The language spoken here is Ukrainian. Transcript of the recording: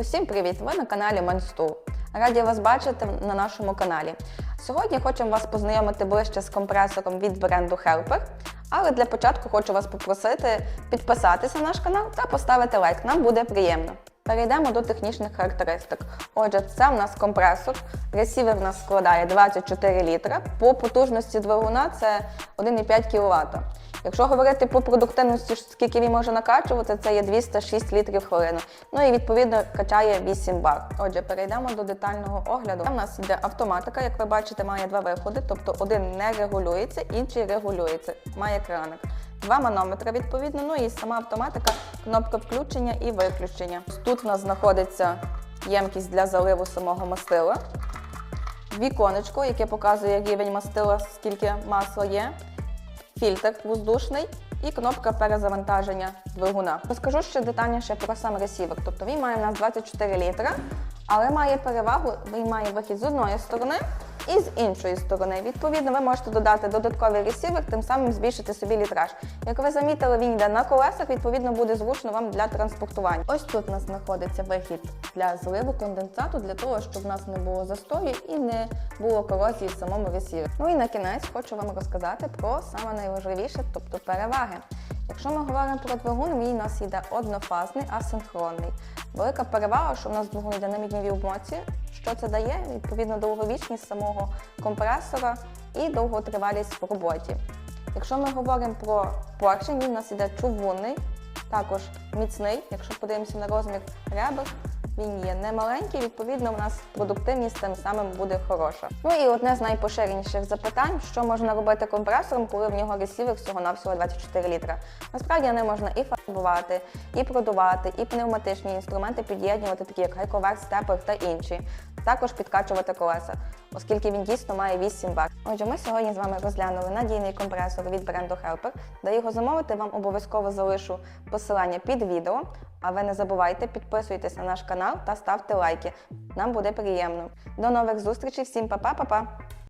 Усім привіт! Ви на каналі Манстул. Раді вас бачити на нашому каналі. Сьогодні хочемо вас познайомити ближче з компресором від бренду Helper. Але для початку хочу вас попросити підписатися на наш канал та поставити лайк. Нам буде приємно. Перейдемо до технічних характеристик. Отже, це в нас компресор. Ресівер в нас складає 24 літра. По потужності двигуна це 1,5 кВт. Якщо говорити по продуктивності, скільки він може накачувати, це є 206 літрів хвилину. Ну і відповідно качає 8 бар. Отже, перейдемо до детального огляду. У нас йде автоматика, як ви бачите, має два виходи, тобто один не регулюється, інший регулюється, має краник. Два манометри відповідно, ну і сама автоматика, кнопка включення і виключення. Тут в нас знаходиться ємкість для заливу самого мастила, віконечко, яке показує рівень мастила, скільки масла є фільтр воздушний і кнопка перезавантаження двигуна. Розкажу ще детальніше про сам ресівер. Тобто він має у нас 24 літра, але має перевагу, він має вихід з одної сторони і з іншої сторони. Відповідно, ви можете додати додатковий ресівер, тим самим збільшити собі літраж. Як ви замітили, він йде на колесах, відповідно, буде зручно вам для транспортування. Ось тут у нас знаходиться вихід для зливу конденсату, для того, щоб в нас не було застою і не було корозії в самому ресівері. Ну і на кінець хочу вам розказати про саме найважливіше, тобто переваги. Якщо ми говоримо про двигун, мій у нас йде однофазний, асинхронний. Велика перевага, що в нас двигун йде на мідній обмотці. Що це дає? Відповідно, довговічність самого компресора і довготривалість в роботі. Якщо ми говоримо про поршень, він у нас йде чугунний, також міцний. Якщо подивимося на розмір ребер, він є немаленький, відповідно, у нас продуктивність тим самим буде хороша. Ну і одне з найпоширеніших запитань, що можна робити компресором, коли в нього ресівер всього-навсього 24 літра. Насправді не можна і фарбувати, і продувати, і пневматичні інструменти під'єднувати, такі як гайковер, степер та інші. Також підкачувати колеса, оскільки він дійсно має 8 бар. Отже, ми сьогодні з вами розглянули надійний компресор від бренду Helper. Де його замовити, вам обов'язково залишу посилання під відео. А ви не забувайте підписуйтесь на наш канал та ставте лайки. Нам буде приємно. До нових зустрічей, всім па-па-па-па!